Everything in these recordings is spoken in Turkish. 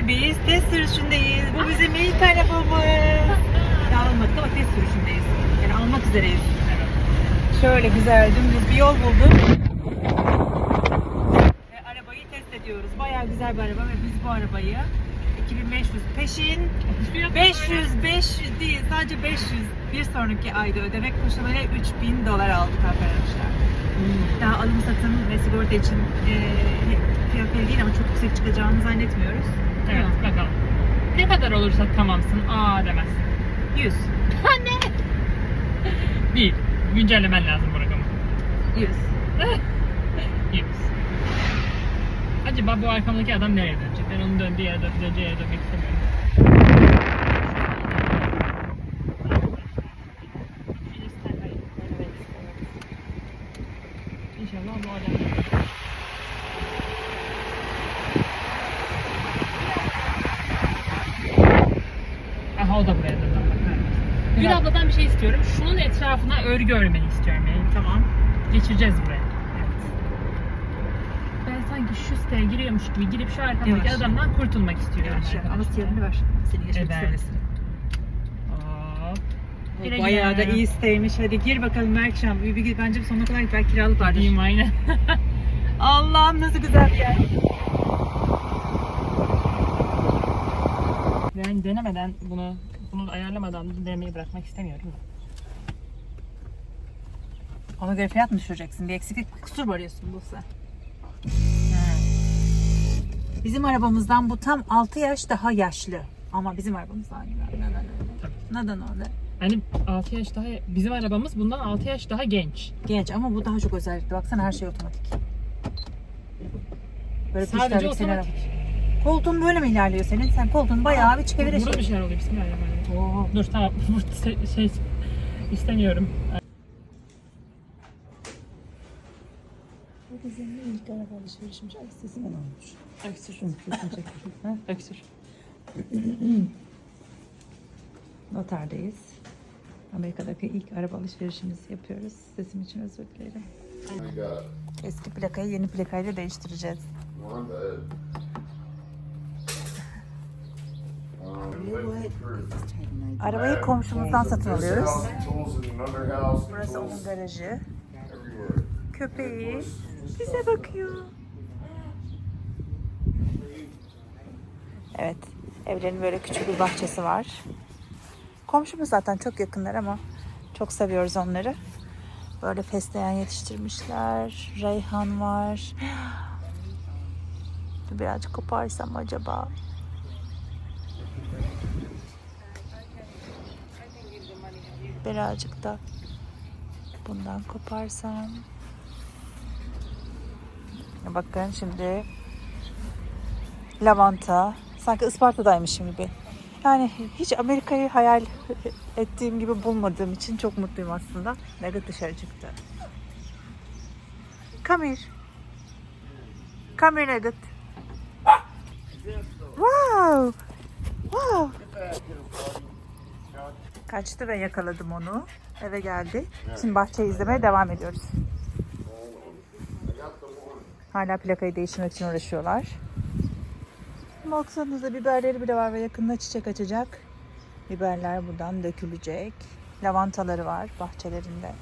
Ve biz test sürüşündeyiz. Bu bizim ilk arabamız. Daha almadık ama test sürüşündeyiz. Yani almak üzereyiz. Şöyle güzel dümdüz bir yol bulduk. Ve arabayı test ediyoruz. Bayağı güzel bir araba ve biz bu arabayı 2500 peşin 500 500 değil sadece 500 bir sonraki ayda ödemek koşuluyla 3000 dolar aldık arkadaşlar. Daha alım satım ve sigorta için e, fiyat belli değil ama çok yüksek çıkacağını zannetmiyoruz. Evet bakalım. Ne kadar olursa tamamsın. Aa demezsin. 100. Bir. Güncellemen lazım bu rakamı. 100. Yüz. Acaba bu arkamdaki adam nereye dönecek? Ben onun döndüğü yere dön- döneceği yere dönmek istemiyorum. İnşallah bu adam. Aha o da buraya döndü. Gül Güzel. abladan bir şey istiyorum. Şunun etrafına örgü örmeni istiyorum yani. Tamam. Geçireceğiz buraya. Evet. Ben sanki şu siteye giriyormuş gibi girip şu arkamdaki Yavaş. adamdan kurtulmak istiyorum. Yavaş yavaş. Ama siyahını ver. Seni geçmek Eder. istemesin. Hop. Güle Bayağı da iyi siteymiş. Hadi gir bakalım Berkşam. Bir, bir, bence sonuna kadar. Belki kiralık vardır. Diyeyim aynen. Allah'ım nasıl güzel bir yer. Ben denemeden bunu bunu ayarlamadan denemeyi bırakmak istemiyorum. Ona göre fiyat mı düşüreceksin? Bir eksiklik kusur mu arıyorsun bu sen? Bizim arabamızdan bu tam 6 yaş daha yaşlı. Ama bizim arabamız daha güzel. Neden öyle? Neden öyle? Hani 6 yaş daha bizim arabamız bundan 6 yaş daha genç. Genç ama bu daha çok özellikli. Baksana her şey otomatik. Böyle Sadece otomatik. araba. Koltuğun böyle mi ilerliyor senin? Sen koltuğunu bayağı bir çevire Burada bir şeyler oluyor. Bismillahirrahmanirrahim. Oo. Dur tamam. Şey, şey istemiyorum. Bu bizim ilk araba alışverişimiz. Ay sesinden olmuş. Öksür. Ha? Öksür. Noterdeyiz. Amerika'daki ilk araba alışverişimizi yapıyoruz. Sesim için özür dilerim. Eski plakayı yeni plakayla değiştireceğiz. one bed. Um, Arabayı komşumuzdan satın alıyoruz. Burası onun garajı. Köpeği bize bakıyor. Evet, evlerin böyle küçük bir bahçesi var. Komşumuz zaten çok yakınlar ama çok seviyoruz onları. Böyle fesleğen yetiştirmişler. Reyhan var. Birazcık koparsam acaba? Birazcık da bundan koparsam. Bakın şimdi lavanta. Sanki Isparta'daymışım gibi. Yani hiç Amerika'yı hayal ettiğim gibi bulmadığım için çok mutluyum aslında. Nugget dışarı çıktı. Come here. Come here Nugget. Wow. Wow. Kaçtı ve yakaladım onu. Eve geldi. Şimdi bahçeyi izlemeye devam ediyoruz. Hala plakayı değiştirmek için uğraşıyorlar. Baksanıza biberleri bile var ve yakında çiçek açacak. Biberler buradan dökülecek. Lavantaları var bahçelerinde.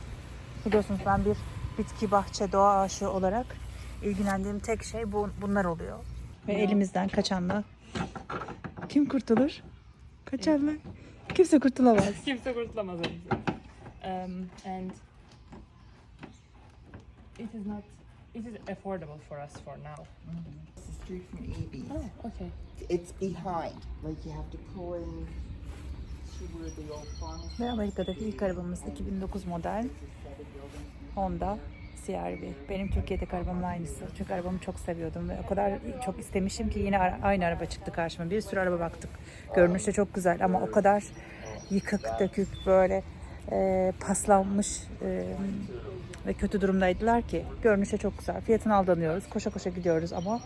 Biliyorsunuz ben bir bitki bahçe doğa aşığı olarak ilgilendiğim tek şey bu, bunlar oluyor. Ve elimizden kaçanla kim kurtulur? Kaçanla kimse kurtulamaz. Kimse kurtulamaz elimizden. Um, and it is not it is affordable for us for now. It's the street from Eby's. Oh, okay. It's behind, like you have to pull in to where the old pharmacy. Ve Amerika'daki ilk arabamız 2009 model Honda CR-V. Benim Türkiye'deki arabamın aynısı. Çünkü arabamı çok seviyordum ve o kadar çok istemişim ki yine aynı araba çıktı karşıma. Bir sürü araba baktık. Görünüşte çok güzel ama o kadar yıkık dökük böyle e, paslanmış e, ve kötü durumdaydılar ki. Görünüşte çok güzel. Fiyatına aldanıyoruz. Koşa koşa gidiyoruz ama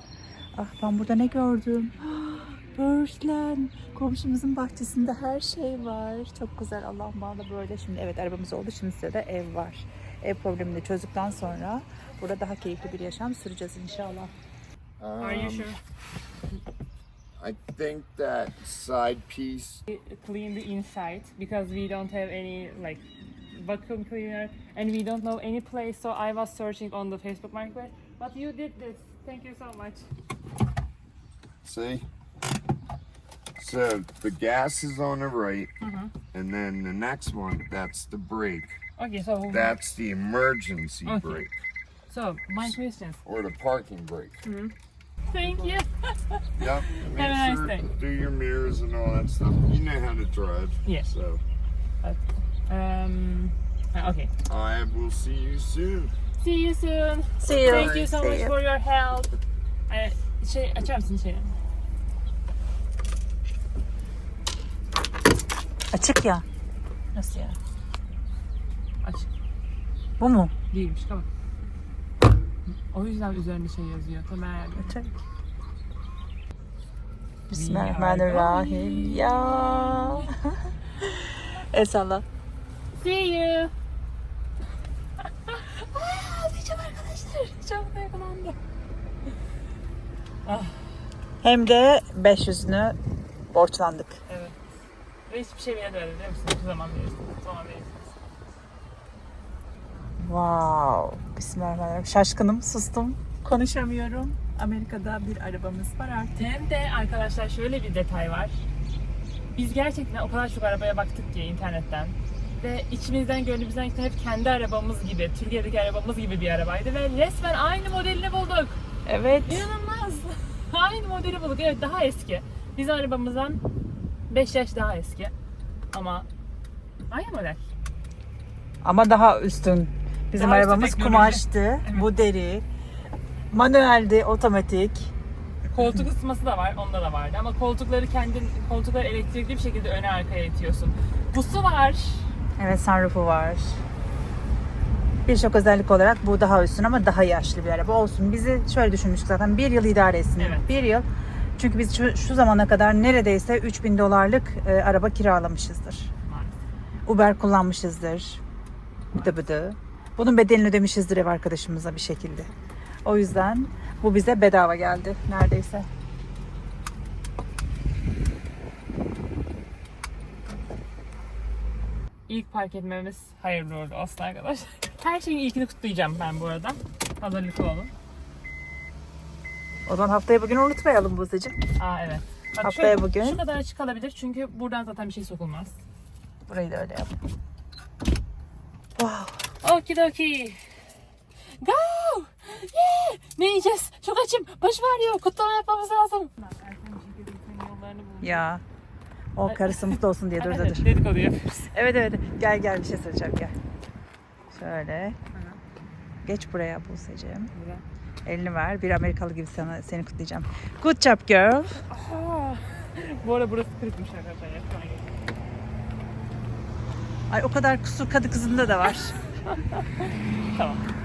ah ben burada ne gördüm? Böğürtlen. Komşumuzun bahçesinde her şey var. Çok güzel. Allah'ım bana böyle. Şimdi evet arabamız oldu. Şimdi size de ev var. Ev problemini de çözdükten sonra burada daha keyifli bir yaşam süreceğiz inşallah. Are you sure? I think that side piece. clean the inside because we don't have any like vacuum cleaner and we don't know any place so I was searching on the Facebook Marketplace but you did this thank you so much See? So the gas is on the right, Mhm. and then the next one, that's the brake. Okay so That's the emergency Okay. brake so my questions or the parking brake. thank you Yeah. Make Have a nice sure day. do your mirrors and all that stuff. You know how to drive. Yes. So um uh, okay I will see you soon. see you soon See you. thank you so much for your help Ee, şey açar mısın şeyi? Açık ya. Nasıl ya? Aç. Bu mu? Değilmiş tamam. O yüzden üzerinde şey yazıyor. Temel. Açık. Bismillahirrahmanirrahim. Ya. El salla. See you. Diyeceğim arkadaşlar. Çok duygulandım. Hem de 500'ünü borçlandık. Evet. Ve hiçbir şey bile demedi biliyor musun? Hiçbir zaman verirsiniz. Zaman verirsiniz. Wow. Bismillahirrahmanirrahim. Şaşkınım, sustum. Konuşamıyorum. Amerika'da bir arabamız var artık. Hem de arkadaşlar şöyle bir detay var. Biz gerçekten o kadar çok arabaya baktık ki internetten. Ve içimizden gönlümüzden geçen hep kendi arabamız gibi, Türkiye'deki arabamız gibi bir arabaydı. Ve resmen aynı modelini bulduk. Evet. İnanılmaz. Aynı modeli bulduk. Evet daha eski. Bizim arabamızdan 5 yaş daha eski. Ama aynı model. Ama daha üstün. Bizim Daha arabamız kumaştı. Bu deri. Manueldi, otomatik. Koltuk ısıtması da var. Onda da vardı. Ama koltukları kendin, koltukları elektrikli bir şekilde öne arkaya itiyorsun. Busu var. Evet sunroofu var. Birçok özellik olarak bu daha üstün ama daha yaşlı bir araba olsun. Bizi şöyle düşünmüştük zaten bir yıl idare etsin. Evet. Bir yıl. Çünkü biz şu, şu zamana kadar neredeyse 3000 dolarlık e, araba kiralamışızdır. Uber kullanmışızdır. Bıdı bıdı. Bunun bedelini ödemişizdir ev arkadaşımıza bir şekilde. O yüzden bu bize bedava geldi neredeyse. İlk park etmemiz hayırlı uğurlu olsun arkadaşlar. Her şeyin ilkini kutlayacağım ben bu arada. Hazırlıklı olun. O zaman haftaya bugün unutmayalım Buse'cim. Aa evet. Bak Haftaya şöyle- bugün. Şu kadar açık kalabilir çünkü buradan zaten bir şey sokulmaz. Burayı da öyle yap. Okidoki. Go! Yeah! Ne yiyeceğiz? Çok açım. Başım ağrıyor. Kutlama yapmamız lazım. Ya. O karısı mutlu olsun diye dur dur dur. Evet, dedikodu yapıyoruz. Evet evet. Gel gel bir şey söyleyeceğim gel. Şöyle. Geç buraya Buse'cim. Elini ver. Bir Amerikalı gibi sana, seni kutlayacağım. Good job girl. Aa, Bu arada burası kırıkmış arkadaşlar. Ay o kadar kusur kadı kızında da var. Tamam.